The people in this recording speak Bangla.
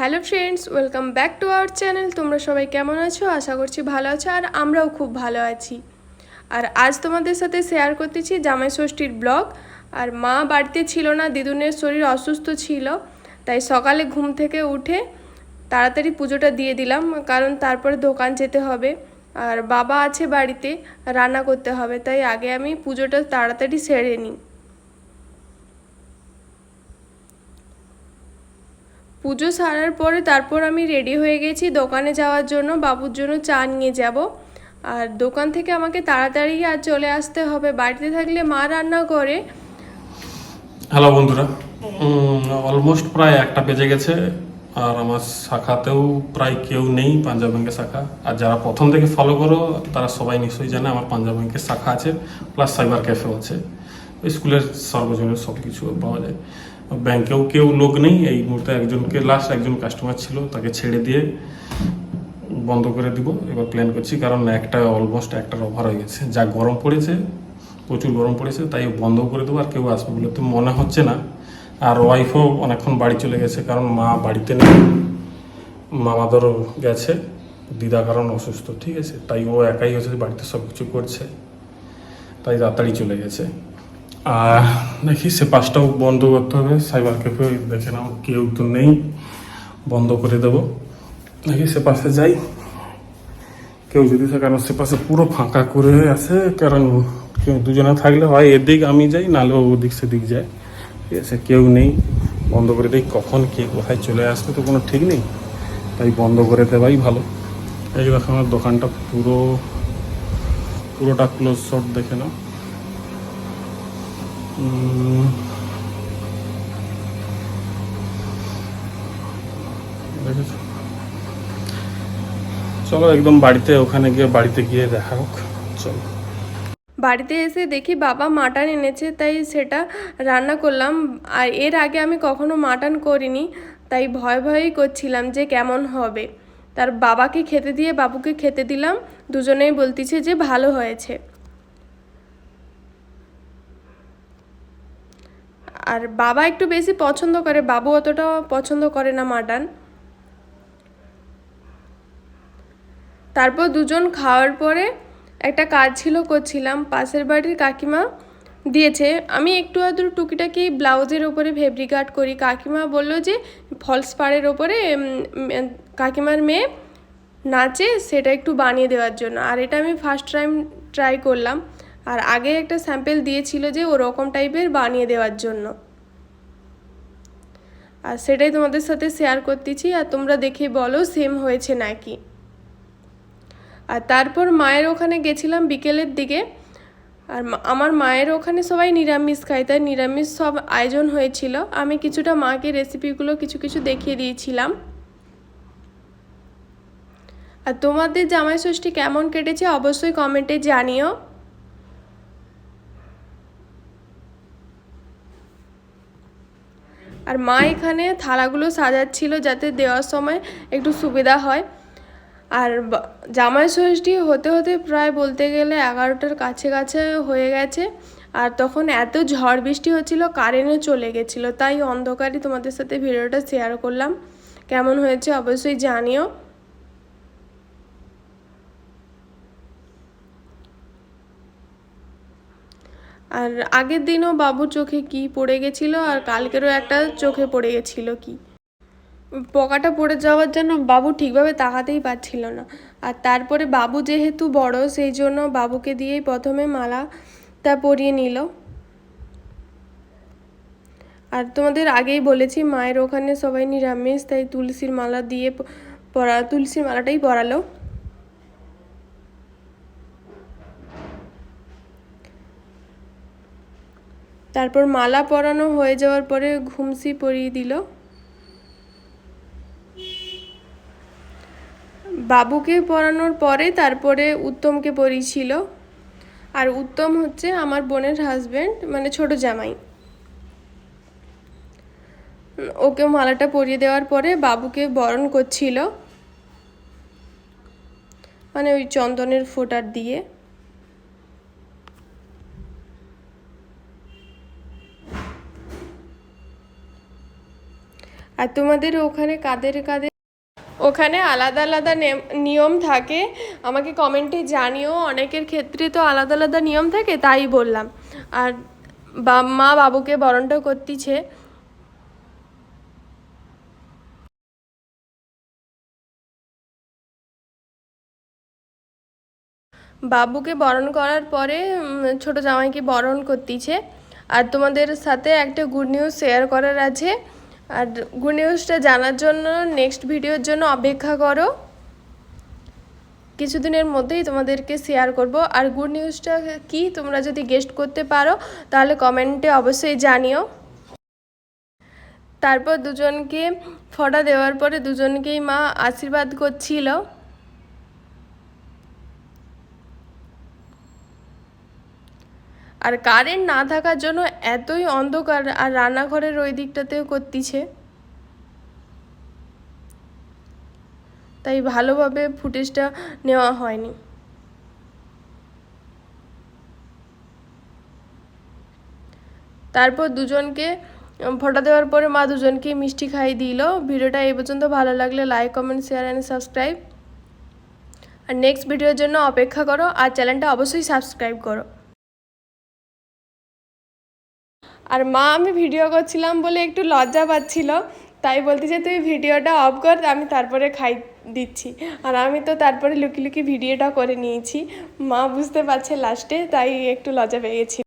Hello friends, welcome back to our channel. তোমরা সবাই কেমন আছো? আশা করছি ভালো আছো আর আমরাও খুব ভালো আছি। আর আজ তোমাদের সাথে শেয়ার করতেছি জামাই ষষ্ঠীর ব্লগ। আর মা বাড়িতে ছিল না, দিদুনের শরীর অসুস্থ ছিল, তাই সকালে ঘুম থেকে উঠে তাড়াতাড়ি পুজোটা দিয়ে দিলাম, কারণ তারপরে দোকান যেতে হবে। আর বাবা আছে বাড়িতে, রান্না করতে হবে, তাই আগে আমি পুজোটা তাড়াতাড়ি সেরে নিই। পুজো সারার পরে তারপর আমি রেডি হয়ে গেছি। দোকানে যাওয়ার জন্য বাবুর জন্য চা নিয়ে যাব। আর দোকান থেকে আমাকে তাড়াতাড়ি আর চলে আসতে হবে। বাড়িতে থাকলে মা রান্না করে। হ্যালো বন্ধুরা। অলমোস্ট প্রায় একটা বেজে গেছে। আর আমার শাখাতেও প্রায় কেউ নেই, পাঞ্জাব ব্যাংকের শাখা। আর যারা প্রথম থেকে ফলো করো, তারা সবাই নিশ্চয়ই জানে আমার পাঞ্জাব ব্যাংকের শাখা আছে প্লাস সাইবার ক্যাফেও আছে। স্কুলের সর্বজনীন সব কিছু পাওয়া যায়। ব্যাংকেও কেউ লোক নেই। এই মুহূর্তে একজনকে লাস্ট একজন কাস্টমার ছিল, তাকে ছেড়ে দিয়ে বন্ধ করে দিব। এবার প্ল্যান করছি, কারণ একটা অলমোস্ট একটার ওভার হয়ে গেছে। যা গরম পড়েছে, প্রচুর গরম পড়েছে, তাই বন্ধ করে দেবো, আর কেউ আসবে বলে তো মনে হচ্ছে না। আর ওয়াইফও অনেকক্ষণ বাড়ি চলে গেছে, কারণ মা বাড়িতে নেই। মামাদেরও গেছে, দিদা কারণ অসুস্থ, ঠিক আছে? তাই ও একাই হচ্ছে, বাড়িতে সব কিছু করছে। তাই তাড়াতাড়ি চলে গেছে। আর দেখি সে পাশটাও বন্ধ করতে হবে। সাইবার ক্যাফে দেখে নাও, কেউ তো নেই। বন্ধ করে দেবো। দেখি সে পাশে যাই। কেউ যদি থাকে, কারণ সে পাশে পুরো ফাঁকা করে আছে, কারণ কেউ দুজনে থাকলে হয়, এদিক আমি যাই, নাহলে ওদিক সেদিক যায়। ঠিক আছে, কেউ নেই। বন্ধ করে দিই। কখন কে কোথায় চলে আসবে তো কোনো ঠিক নেই। তাই বন্ধ করে দেওয়াই ভালো। এই দেখো, আমার দোকানটা পুরো, পুরোটা ক্লোজ শট দেখে নাও। চলো একদম বাড়িতে, ওখানে গিয়ে বাড়িতে গিয়ে দেখা হোক। চলো। বাড়িতে এসে দেখি বাবা মাটন এনেছে, তাই সেটা রান্না করলাম। আর এর আগে আমি কখনো মাটন করিনি, তাই ভয় ভয়ই করছিলাম যে কেমন হবে। তার বাবাকে খেতে দিয়ে বাবুকে খেতে দিলাম, দুজনেই বলতিছে যে ভালো হয়েছে। আর বাবা একটু বেশি পছন্দ করে, বাবু অতটা পছন্দ করে না মাটন। তারপর দুজন খাওয়ার পরে একটা কাজ ছিল করছিলাম, পাশের বাড়ির কাকিমা দিয়েছে। আমি একটু আধটু টুকিটাকি ব্লাউজের ওপরে ফেব্রিক আর্ট করি। কাকিমা বলল যে, ফলস পাড়ের ওপরে কাকিমার মেয়ে নাচে, সেটা একটু বানিয়ে দেওয়ার জন্য। আর এটা আমি ফার্স্ট টাইম ট্রাই করলাম। আর আগে একটা স্যাম্পেল দিয়েছিল যে, ওরকম টাইপের বানিয়ে দেওয়ার জন্য। আর সেটাই তোমাদের সাথে শেয়ার করতেছি আর তোমরা দেখে বলো সেম হয়েছে নাকি। আর তারপর মায়ের ওখানে গেছিলাম বিকেলের দিকে। আর আমার মায়ের ওখানে সবাই নিরামিষ খায়, তাই নিরামিষ সব আয়োজন হয়েছিল। আমি কিছুটা মাকে রেসিপিগুলো কিছু কিছু দেখিয়ে দিয়েছিলাম। আর তোমাদের জামাই ষষ্ঠী কেমন কেটেছে অবশ্যই কমেন্টে জানিও। আর মা এখানে থালাগুলো সাজাচ্ছিল যাতে দেওয়ার সময় একটু সুবিধা হয়। আর জামাই ষষ্ঠী হতে হতে প্রায় বলতে গেলে এগারোটার কাছে কাছে হয়ে গেছে। আর তখন এত ঝড় বৃষ্টি হচ্ছিল, কারেন্টও চলে গেছিল। তাই অন্ধকারই তোমাদের সাথে ভিডিওটা শেয়ার করলাম। কেমন হয়েছে অবশ্যই জানিও। আর আগের দিনও বাবুর চোখে কি পড়ে গেছিল আর কালকেরও একটা চোখে পড়ে গেছিল কি? পোকাটা পড়ে যাওয়ার জন্য বাবু ঠিকভাবে তাকাতেই পারছিল না। আর তারপরে বাবু যেহেতু বড়, সেই জন্য বাবুকে দিয়েই প্রথমে মালা তা পরিয়ে নিল। আর তোমাদের আগেই বলেছি, মায়ের ওখানে সবাই নিরামিষ, তাই তুলসীর মালা দিয়ে পরা, তুলসীর মালাটাই পরালো। তারপর মালা পরানো হয়ে যাওয়ার পরে ঘুমসি পরিয়ে দিল। বাবুকে পরানোর পরে তারপরে উত্তমকে পরিয়েছিল। আর উত্তম হচ্ছে আমার বোনের হাজবেন্ড মানে ছোট জামাই। ওকে মালাটা পরিয়ে দেওয়ার পরে বাবুকে বরণ করছিল। মানে ওই চন্দনের ফোঁটার দিয়ে। আর তোমাদের ওখানে কাদের কাদের? ওখানে আলাদা আলাদা নিয়ম থাকে। আমাকে কমেন্টে জানিও, অনেকের ক্ষেত্রে তো আলাদা আলাদা নিয়ম থাকে, তাই বললাম। আর বা- মা বাবুকে বরণটা করতিছে। বাবুকে বরণ করার পরে ছোট জামাইকে বরণ করতিছে। আর তোমাদের সাথে একটা গুড নিউজ শেয়ার করার আছে। আর গুড নিউজটা জানার জন্য নেক্সট ভিডিওর জন্য অপেক্ষা করো। কিছুদিনের মধ্যেই তোমাদেরকে শেয়ার করব। আর গুড নিউজটা কি, তোমরা যদি গেস্ট করতে পারো, তাহলে কমেন্টে অবশ্যই জানিও। তারপর দুজনকে ফটা দেওয়ার পরে দুজনকেই মা আশীর্বাদ করছিল। আর কারেন্ট না থাকার জন্য এতই অন্ধকার আর রান্নাঘরের ওই দিকটাতেও করতিছে। তাই ভালোভাবে ফুটেজটা নেওয়া হয়নি। তারপর দুজনকে, ফটো দেওয়ার পরে মা দুজনকে মিষ্টি খাই দিল। ভিডিওটা এই পর্যন্ত ভালো লাগলে like comment share and subscribe R next ভিডিওর জন্য অপেক্ষা করো আর চ্যানেলটা অবশ্যই সাবস্ক্রাইব করো। আর মা, আমি ভিডিও করছিলাম বলে একটু লজ্জা পাচ্ছিল। তাই বলতেছে তুই ভিডিওটা অফ কর, আমি তারপরে খাই, দিচ্ছি। আর আমি তো তারপরে লুকি লুকি ভিডিওটা করে নিয়েছি। মা বুঝতে পারছে লাস্টে তাই একটু লজ্জা পেয়েছি